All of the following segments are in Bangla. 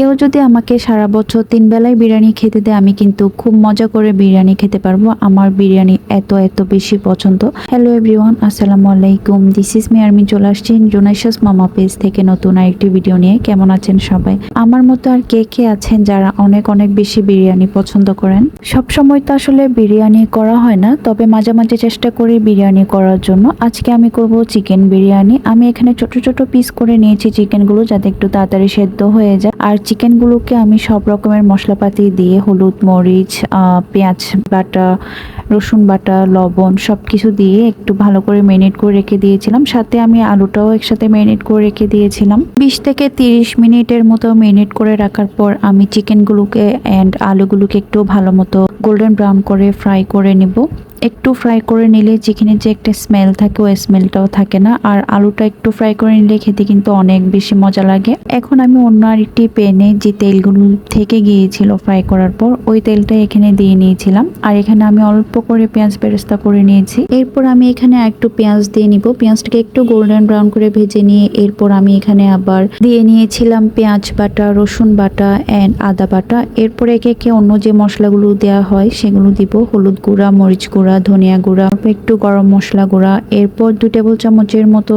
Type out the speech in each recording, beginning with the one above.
কেউ যদি আমাকে সারা বছর তিন বেলায় বিরিয়ানি খেতে দেয়, আমি কিন্তু খুব মজা করে বিরিয়ানি খেতে পারব। আমার বিরিয়ানি এত এত বেশি পছন্দ। হ্যালো এভরিওয়ান আসসালামু আলাইকুম। দিস ইজ মি আর্মি চলে আসছি জোনাইশাস মামা পেজ থেকে নতুন আরেকটি ভিডিও নিয়ে। কেমন আছেন সবাই? আমার মতো আর কে কে আছেন যারা অনেক অনেক বেশি বিরিয়ানি পছন্দ করেন? সব সময় তো আসলে বিরিয়ানি করা হয় না, তবে মাঝে মাঝে চেষ্টা করি বিরিয়ানি করার জন্য। আজকে আমি করব চিকেন বিরিয়ানি। আমি এখানে ছোট ছোট পিস করে নিয়েছি চিকেনগুলো যাতে একটু তাড়াতাড়ি সেদ্ধ হয়ে যায়। আর চিকেনগুলোকে আমি সব রকমের মশলাপাতি দিয়ে হলুদ, মরিচ পেঁয়াজ বাটা, রসুন বাটা, লবণ সব কিছু দিয়ে একটু ভালো করে ম্যারিনেট করে রেখে দিয়েছিলাম। সাথে আমি আলুটাও একসাথে ম্যারিনেট করে রেখে দিয়েছিলাম। বিশ থেকে তিরিশ মিনিটের মতো ম্যারিনেট করে রাখার পর আমি চিকেনগুলোকে অ্যান্ড আলুগুলোকে একটু ভালো মতো গোল্ডেন ব্রাউন করে ফ্রাই করে নেব। একটু ফ্রাই করে নিলে চিকেনের যে একটা স্মেল থাকে, ওই স্মেলটাও থাকে না। আর আলুটা একটু ফ্রাই করে নিলে খেতে কিন্তু অনেক বেশি মজা লাগে। এখন আমি অন্য আরেকটি প্যানে যে তেলগুলো থেকে গিয়েছিল ফ্রাই করার পর, ওই তেলটা এখানে দিয়ে নিয়েছিলাম। আর এখানে আমি অল্প করে পেঁয়াজ বেরেস্তা করে নিয়েছি। এরপর আমি এখানে একটু পেঁয়াজ দিয়ে নিব। পেঁয়াজটাকে একটু গোল্ডেন ব্রাউন করে ভেজে নিয়ে এরপর আমি এখানে আবার দিয়ে নিয়েছিলাম পেঁয়াজ বাটা, রসুন বাটা অ্যান্ড আদা বাটা। এরপর একে একে অন্য যে মশলাগুলো দেওয়া হয়, সেগুলো দিব হলুদ গুঁড়া, মরিচ গুঁড়া ধনিয়া গুঁড়া, একটু গরম মশলা গুঁড়া, এরপর দু টেবিল চামচের মতো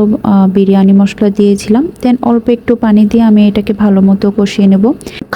বিরিয়ানি মশলা দিয়েছিলাম। দেন অল্প একটু পানি দিয়ে আমি এটাকে ভালো মতো কষিয়ে নেব।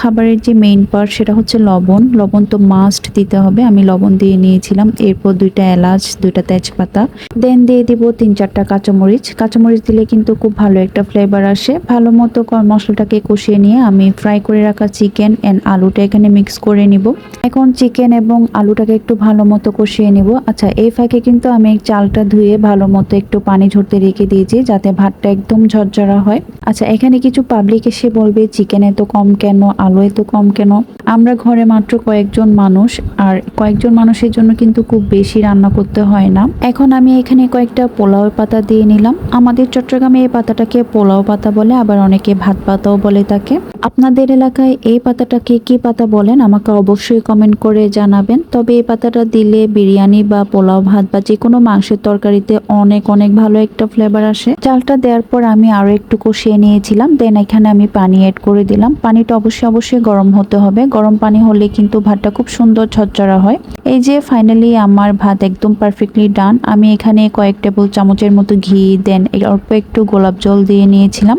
খাবারের যে মেইন পার্ট সেটা হচ্ছে লবণ। লবণ তো মাস্ট দিতে হবে। আমি লবণ দিয়ে নিয়েছিলাম। এরপর দুইটা এলাচ, দুইটা তেজপাতা। দেন দিয়ে দিব তিন চারটা কাঁচামরিচ। কাঁচামরিচ দিলে কিন্তু খুব ভালো একটা ফ্লেভার আসে। ভালো মতো মশলাটাকে কষিয়ে নিয়ে আমি ফ্রাই করে রাখা চিকেন অ্যান্ড আলুটা এখানে মিক্স করে নিব। এখন চিকেন এবং আলুটাকে একটু ভালো মতো কষিয়ে নিব। আচ্ছা এই ফাঁকে কিন্তু আমি চালটা ধুয়ে ভালো মতো একটু পানি ঝরতে রেখে দিয়েছি যাতে ভাতটা একদম ঝরঝরা হয়। আচ্ছা এখানে কিছু পাবলিক এসে বলবে চিকেন এত কম কেন আলু এত কম কেন? আমরা ঘরে মাত্র কয়েকজন মানুষ, আর কয়েকজন মানুষের জন্য কিন্তু খুব বেশি রান্না করতে হয় না। এখন আমি এখানে কয়েকটা পোলাও পাতা দিয়ে নিলাম। আমাদের চট্টগ্রামে এই পাতাটাকে পোলাও পাতা বলে, আবার অনেকে ভাত পাতাও বলে তাকে। আপনাদের এলাকায় এই পাতাটাকে কি পাতা বলেন, আমাকে অবশ্যই কমেন্ট করে জানাবেন। তবে এই পাতাটা দিলে বিরিয়ানি বা পোলাও ভাত বা যে কোনো মাংসের তরকারিতে অনেক অনেক ভালো একটা ফ্লেভার আসে। চালটা দেওয়ার পর আমি আরও একটু কষিয়ে নিয়েছিলাম, দেন এখানে আমি পানি অ্যাড করে দিলাম। পানিটা অবশ্যই অবশ্যই গরম হতে হবে। গরম পানি হলে কিন্তু ভাতটা খুব সুন্দর ঝরঝরা হয়। এই যে ফাইনালি আমার ভাত একদম পারফেক্টলি ডান আমি এখানে কয়েক টেবিল চামচের মতো ঘি দেন অল্প একটু গোলাপ জল দিয়ে নিয়েছিলাম।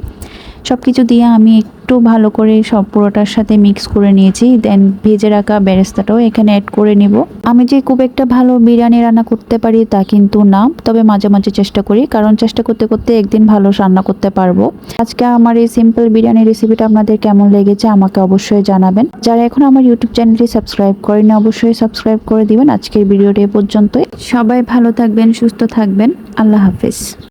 সব কিছু দিয়ে আমি একটু ভালো করে সব পুরোটার সাথে মিক্স করে নিয়েছি। দেন ভেজে রাখা বেরেস্তাটাও এখানে অ্যাড করে নিব। আমি যে খুব একটা ভালো বিরিয়ানি রান্না করতে পারি তা কিন্তু না, তবে মাঝে মাঝে চেষ্টা করি, কারণ চেষ্টা করতে করতে একদিন ভালো রান্না করতে পারব। আজকে আমার এই সিম্পল বিরিয়ানি রেসিপিটা আপনাদের কেমন লেগেছে আমাকে অবশ্যই জানাবেন। যারা এখন আমার ইউটিউব চ্যানেলটি সাবস্ক্রাইব করেন অবশ্যই সাবস্ক্রাইব করে দিবেন। আজকের ভিডিওটি পর্যন্তই। সবাই ভালো থাকবেন, সুস্থ থাকবেন। আল্লাহ হাফিজ।